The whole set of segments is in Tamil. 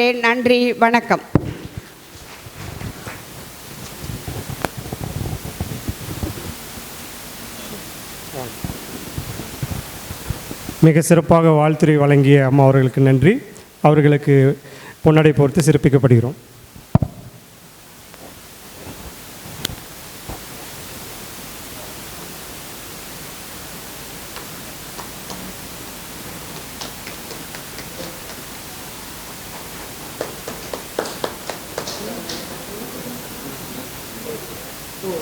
நன்றி வணக்கம். மிக சிறப்பாக வாழ்த்துறை வழங்கிய அம்மா அவர்களுக்கு நன்றி. அவர்களுக்கு பொன்னடை பொறுத்து சிறப்பிக்கப்படுகிறோம். இன்று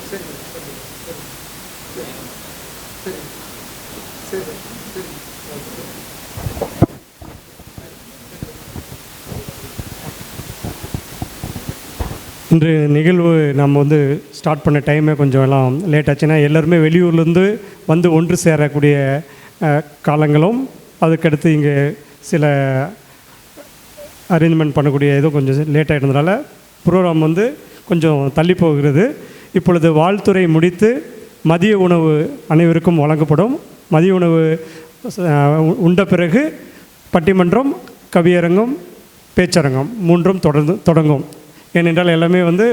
நிகழ்வு நம்ம வந்து ஸ்டார்ட் பண்ண டைமே கொஞ்சம் எல்லாம் லேட் ஆச்சுன்னா எல்லாருமே வெளியூர்லேருந்து வந்து ஒன்று சேரக்கூடிய காலங்களும் அதுக்கடுத்து இங்கே சில அரேஞ்ச்மெண்ட் பண்ணக்கூடிய இதுவும் கொஞ்சம் லேட் ஆகிட்டதுனால ப்ரோக்ராம் வந்து கொஞ்சம் தள்ளி போகிறது. இப்பொழுது வாழ்த்துறை முடித்து மதிய உணவு அனைவருக்கும் வழங்கப்படும். மதிய உணவு உண்ட பிறகு பட்டிமன்றம் கவியரங்கம் பேச்சரங்கம் மூன்றும் தொடர்ந்து தொடங்கும். ஏனென்றால் எல்லாமே வந்து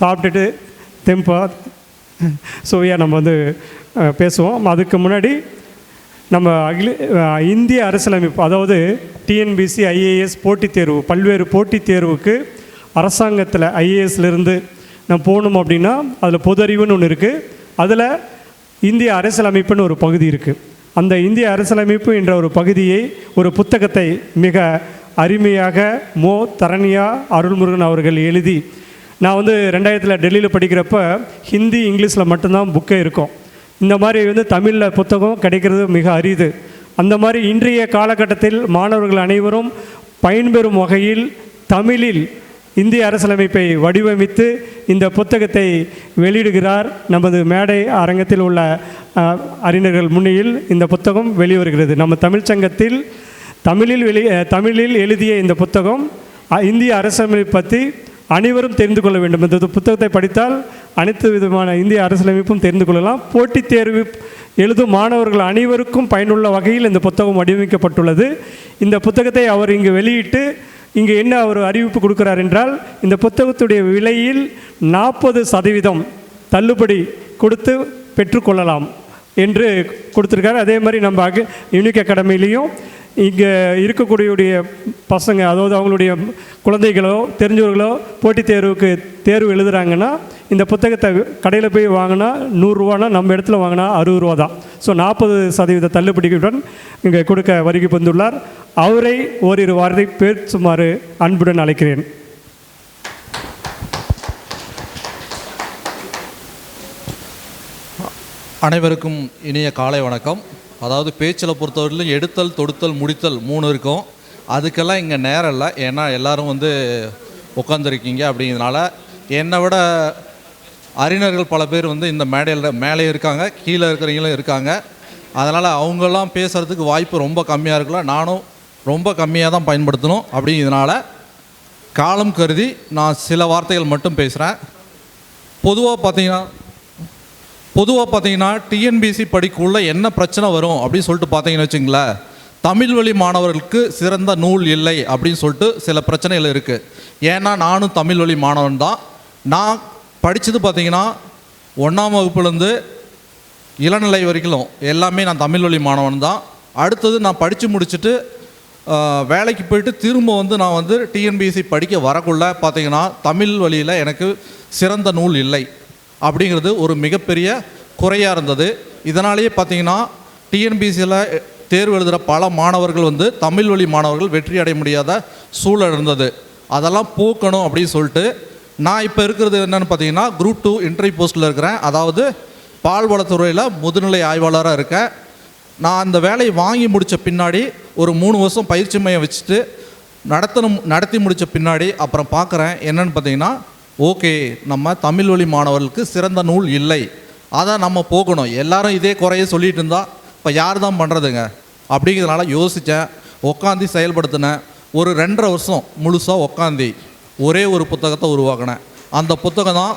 சாப்பிட்டுட்டு தெம்பா சுவையாக நம்ம வந்து பேசுவோம். அதுக்கு முன்னாடி நம்ம அகில இந்திய அரசியலமைப்பு அதாவது டிஎன்பிசி ஐஏஎஸ் போட்டித் தேர்வு பல்வேறு போட்டித் தேர்வுக்கு அரசாங்கத்தில் ஐஏஎஸ்லேருந்து நம்ம போகணும் அப்படின்னா அதில் பொது அறிவுன்னு ஒன்று இருக்குது அதில் இந்திய அரசியலமைப்புன்னு ஒரு பகுதி இருக்குது அந்த இந்திய அரசியலமைப்பு என்ற ஒரு பகுதியை ஒரு புத்தகத்தை மிக அருமையாக மோ. தரணியா அருள்முருகன் அவர்கள் எழுதி நான் வந்து ரெண்டாயிரத்தில் டெல்லியில் படிக்கிறப்ப ஹிந்தி இங்கிலீஷில் மட்டும்தான் புக்கே இருக்கும். இந்த மாதிரி வந்து தமிழில் புத்தகம் கிடைக்கிறது மிக அரிது. அந்த மாதிரி இன்றைய காலகட்டத்தில் மாணவர்கள் அனைவரும் பயன்பெறும் வகையில் தமிழில் இந்திய அரசியலமைப்பை வடிவமைத்து இந்த புத்தகத்தை வெளியிடுகிறார் நமது மேடை அரங்கத்தில் உள்ள அறிஞர்கள் முன்னையில் இந்த புத்தகம் வெளிவருகிறது. நம்ம தமிழ்ச்சங்கத்தில் தமிழில் வெளி தமிழில் எழுதிய இந்த புத்தகம் இந்திய அரசியலமைப்பு பற்றி அனைவரும் தெரிந்து கொள்ள வேண்டும். இந்த புத்தகத்தை படித்தால் அனைத்து விதமான இந்திய அரசியலமைப்பும் தெரிந்து கொள்ளலாம். போட்டித் தேர்வு எழுதும் மாணவர்கள் அனைவருக்கும் பயனுள்ள வகையில் இந்த புத்தகம் வடிவமைக்கப்பட்டுள்ளது. இந்த புத்தகத்தை அவர் இங்கு வெளியிட்டு இங்கே என்ன அவர் அறிவிப்பு கொடுக்கிறார் என்றால் இந்த புத்தகத்துடைய விலையில் நாற்பது சதவீதம் தள்ளுபடி கொடுத்து பெற்றுக்கொள்ளலாம் என்று கொடுத்துருக்காரு. அதே மாதிரி நம்ம அக யூனிக் அகாடமிலையும் இங்கே இருக்கக்கூடியவுடைய பசங்க அதாவது அவங்களுடைய குழந்தைகளோ தெரிஞ்சவர்களோ போட்டித் தேர்வுக்கு தேர்வு எழுதுகிறாங்கன்னா இந்த புத்தகத்தை கடையில் போய் வாங்கினா நூறுரூவானா நம்ம இடத்துல வாங்கினா அறுபது ரூபா தான். ஸோ நாற்பது சதவீத தள்ளுபடியுடன் இங்கே கொடுக்க வருகை வந்துள்ளார் அவரை ஓரிரு வார்த்தை பேசுமாறு அன்புடன் அழைக்கிறேன். அனைவருக்கும் இனிய காலை வணக்கம். அதாவது பேச்சில் பொறுத்தவரையிலும் எடுத்தல் தொடுத்தல் முடித்தல் மூணு இருக்கும். அதுக்கெல்லாம் இங்கே நேரம் இல்லை. ஏன்னா எல்லாரும் வந்து உட்காந்துருக்கீங்க அப்படிங்கிறதுனால என்னை விட அறிஞர்கள் பல பேர் வந்து இந்த மேடையில் மேலே இருக்காங்க கீழே இருக்கிறவங்களும் இருக்காங்க. அதனால் அவங்கெல்லாம் பேசுகிறதுக்கு வாய்ப்பு ரொம்ப கம்மியாக இருக்கலாம் நானும் ரொம்ப கம்மியாக தான் பயன்படுத்தணும் அப்படிங்கிறதுனால காலம் கருதி நான் சில வார்த்தைகள் மட்டும் பேசுகிறேன் பொதுவாக பார்த்தீங்கன்னா பொதுவாக பார்த்தீங்கன்னா டிஎன்பிசி படிக்குள்ளே என்ன பிரச்சனை வரும் அப்படின்னு சொல்லிட்டு பார்த்தீங்கன்னு வச்சுங்களேன். தமிழ் வழி மாணவர்களுக்கு சிறந்த நூல் இல்லை அப்படின்னு சொல்லிட்டு சில பிரச்சனைகள் இருக்குது ஏன்னா நானும் தமிழ் வழி மாணவன் தான். நான் படித்தது பார்த்தீங்கன்னா ஒன்றாம் வகுப்புலேருந்து இளநிலை வரைக்கும் எல்லாமே நான் தமிழ் வழி மாணவன் தான். அடுத்தது நான் படித்து முடிச்சுட்டு வேலைக்கு போயிட்டு திரும்ப வந்து நான் வந்து டிஎன்பிஎஸ்சி படிக்க வரக்குள்ள பார்த்தீங்கன்னா தமிழ் வழியில் எனக்கு சிறந்த நூல் இல்லை அப்படிங்கிறது ஒரு மிகப்பெரிய குறையாக இருந்தது. இதனாலேயே பார்த்தீங்கன்னா டிஎன்பிஎஸ்சியில் தேர்வு எழுதுகிற பல மாணவர்கள் வந்து தமிழ் வழி மாணவர்கள் வெற்றி அடைய முடியாத சூழல் இருந்தது. அதெல்லாம் போக்கணும் அப்படின்னு சொல்லிட்டு நான் இப்போ இருக்கிறது என்னென்னு பார்த்தீங்கன்னா குரூப் டூ இன்டர்வியூ போஸ்ட்டில் இருக்கிறேன். அதாவது பால்வளத்துறையில் முதுநிலை ஆய்வாளராக இருக்கேன். நான் அந்த வேலையை வாங்கி முடித்த பின்னாடி ஒரு மூணு வருஷம் பயிற்சி மையம் வச்சுட்டு நடத்தணும் நடத்தி முடித்த பின்னாடி அப்புறம் பார்க்குறேன். என்னென்னு பார்த்தீங்கன்னா ஓகே நம்ம தமிழ் வழி மாணவர்களுக்கு சிறந்த நூல் இல்லை. அதான் நம்ம போகணும். எல்லாரும் இதே குறைய சொல்லிகிட்டு இருந்தால் இப்போ யார் தான் பண்ணுறதுங்க அப்படிங்கிறதுனால யோசித்தேன் உட்காந்து செயல்படுத்தினேன். ஒரு ரெண்டரை வருஷம் முழுசாக உட்காந்து ஒரே ஒரு புத்தகத்தை உருவாக்கினேன். அந்த புத்தகம் தான்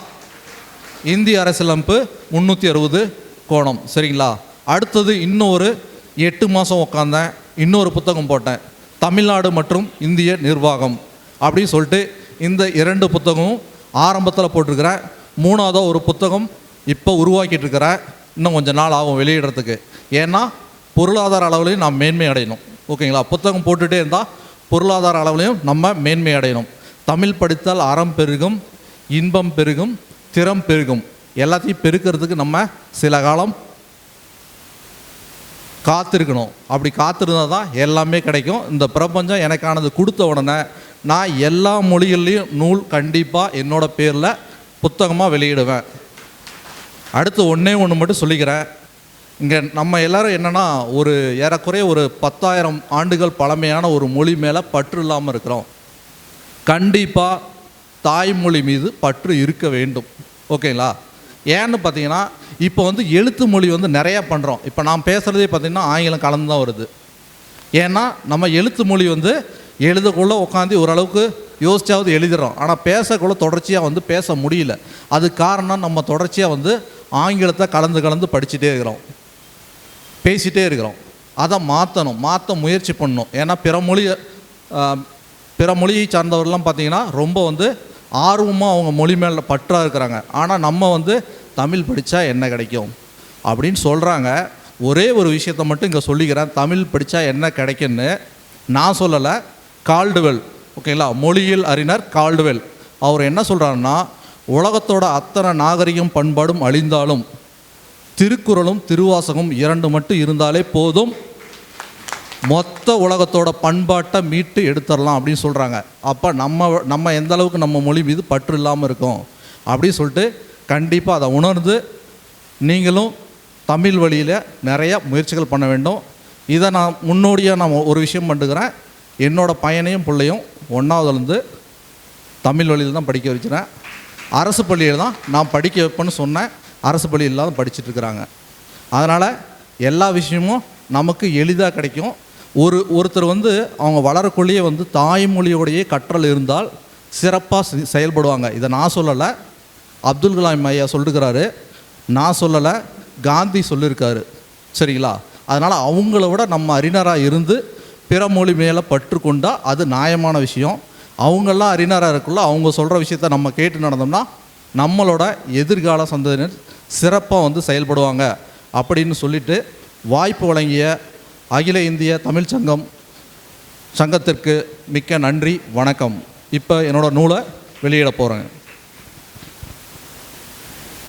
இந்திய அரசியலமைப்பு முந்நூற்றி அறுபது கோணம். சரிங்களா? அடுத்தது இன்னொரு எட்டு மாதம் உட்காந்தேன் இன்னொரு புத்தகம் போட்டேன். தமிழ்நாடு மற்றும் இந்திய நிர்வாகம் அப்படின்னு சொல்லிட்டு இந்த இரண்டு புத்தகமும் ஆரம்பத்தில் போட்டிருக்கிறேன். மூணாவதாக ஒரு புத்தகம் இப்போ உருவாக்கிட்டு இருக்கிறேன். இன்னும் கொஞ்சம் நாள் ஆகும் வெளியிடுறதுக்கு. ஏன்னா பொருளாதார அளவுலையும் நாம் மேன்மை அடையணும். ஓகேங்களா? புத்தகம் போட்டுகிட்டே இருந்தால் பொருளாதார அளவுலையும் நம்ம மேன்மை அடையணும். தமிழ் படித்தால் அறம் பெருகும் இன்பம் பெருகும் திறம் பெருகும். எல்லாத்தையும் பெருக்கிறதுக்கு நம்ம சில காலம் காத்திருக்கணும். அப்படி காத்திருந்தால் தான் எல்லாமே கிடைக்கும். இந்த பிரபஞ்சம் எனக்கானது கொடுத்த உடனே நான் எல்லா மொழிகள்லையும் நூல் கண்டிப்பாக என்னோடய பேரில் புத்தகமாக வெளியிடுவேன். அடுத்து ஒன்றே ஒன்று மட்டும் சொல்லிக்கிறேன். இங்கே நம்ம எல்லோரும் என்னென்னா ஒரு ஏறக்குறைய ஒரு பத்தாயிரம் ஆண்டுகள் பழமையான ஒரு மொழி மேலே பற்று இல்லாமல் இருக்கிறோம். கண்டிப்பாக தாய்மொழி மீது பற்று இருக்க வேண்டும். ஓகேங்களா? ஏன்னு பார்த்தீங்கன்னா இப்போ வந்து எழுத்து மொழி வந்து நிறையா பண்ணுறோம் இப்போ நான் பேசுகிறதே பார்த்தீங்கன்னா ஆங்கிலம் கலந்து தான் வருது. ஏன்னா நம்ம எழுத்து மொழி வந்து எழுதக்குள்ளே உட்காந்து ஓரளவுக்கு யோசிச்சாவது எழுதுகிறோம் ஆனால் பேசக்குள்ளே தொடர்ச்சியாக வந்து பேச முடியல. அது காரணம் நம்ம தொடர்ச்சியாக வந்து ஆங்கிலத்தை கலந்து கலந்து படிச்சுட்டே இருக்கிறோம். பேசிகிட்டே இருக்கிறோம். அதை மாற்றணும் மாற்ற முயற்சி பண்ணணும். ஏன்னா பிற மொழி பிற மொழியை சார்ந்தவர்கள்லாம் பார்த்தீங்கன்னா ரொம்ப வந்து ஆர்வமாக அவங்க மொழி மேலே பற்றாக இருக்கிறாங்க. ஆனால் நம்ம வந்து தமிழ் படித்தா என்ன கிடைக்கும்? அப்படின்னு சொல்கிறாங்க ஒரே ஒரு விஷயத்த மட்டும் இங்கே சொல்லிக்கிறேன். தமிழ் படித்தா என்ன கிடைக்குன்னு நான் சொல்லலை. கால்டுவெல். ஓகேங்களா மொழியில் அறிஞர் கால்டுவெல். அவர் என்ன சொல்கிறாருன்னா உலகத்தோட அத்தனை நாகரிகம் பண்பாடும் அழிந்தாலும் திருக்குறளும் திருவாசகம் இரண்டு மட்டும் இருந்தாலே போதும். மொத்த உலகத்தோட பண்பாட்டை மீட்டு எடுத்துடலாம் அப்படின்னு சொல்கிறாங்க அப்போ நம்ம நம்ம எந்த அளவுக்கு நம்ம மொழி மீது பற்று இல்லாமல் இருக்கோம்? அப்படின்னு சொல்லிட்டு கண்டிப்பாக அதை உணர்ந்து நீங்களும் தமிழ் வழியில் நிறைய முயற்சிகள் பண்ண வேண்டும். இதை நான் முன்னோடியாக நான் ஒரு விஷயம் பண்ணுகிறேன் என்னோடய பையனையும் பிள்ளையும் ஒன்றாவதுலேருந்து தமிழ் வழியில் தான் படிக்க வச்சுறேன். அரசு பள்ளியில் தான் நான் படிக்க வைப்பேன்னு சொன்னேன். அரசு பள்ளியில் தான் படிச்சுட்டு இருக்கிறாங்க. அதனால் எல்லா விஷயமும் நமக்கு எளிதாக கிடைக்கும். ஒரு ஒருத்தர் வந்து அவங்க வளரக்குள்ளேயே வந்து தாய்மொழியோடையே கற்றல் இருந்தால் சிறப்பாக செயல்படுவாங்க. இதை நான் சொல்லலை. அப்துல் கலாம் ஐயா சொல்லிருக்கிறாரு. நான் சொல்லலை. காந்தி சொல்லியிருக்காரு சரிங்களா? அதனால் அவங்கள விட நம்ம அறிஞராக இருந்து பிற மொழி மேலே பற்றுக்கொண்டால் அது நியாயமான விஷயம். அவங்கெல்லாம் அறிஞராக இருக்குள்ள அவங்க சொல்கிற விஷயத்த நம்ம கேட்டு நடந்தோம்னா நம்மளோட எதிர்கால சந்ததியினர் சிறப்பாக வந்து செயல்படுவாங்க. அப்படின்னு சொல்லிட்டு வாய்ப்பு வழங்கிய அகில இந்திய தமிழ் சங்கம் சங்கத்திற்கு மிக்க நன்றி வணக்கம். இப்போ என்னோடய நூலை வெளியிட போகிறேன்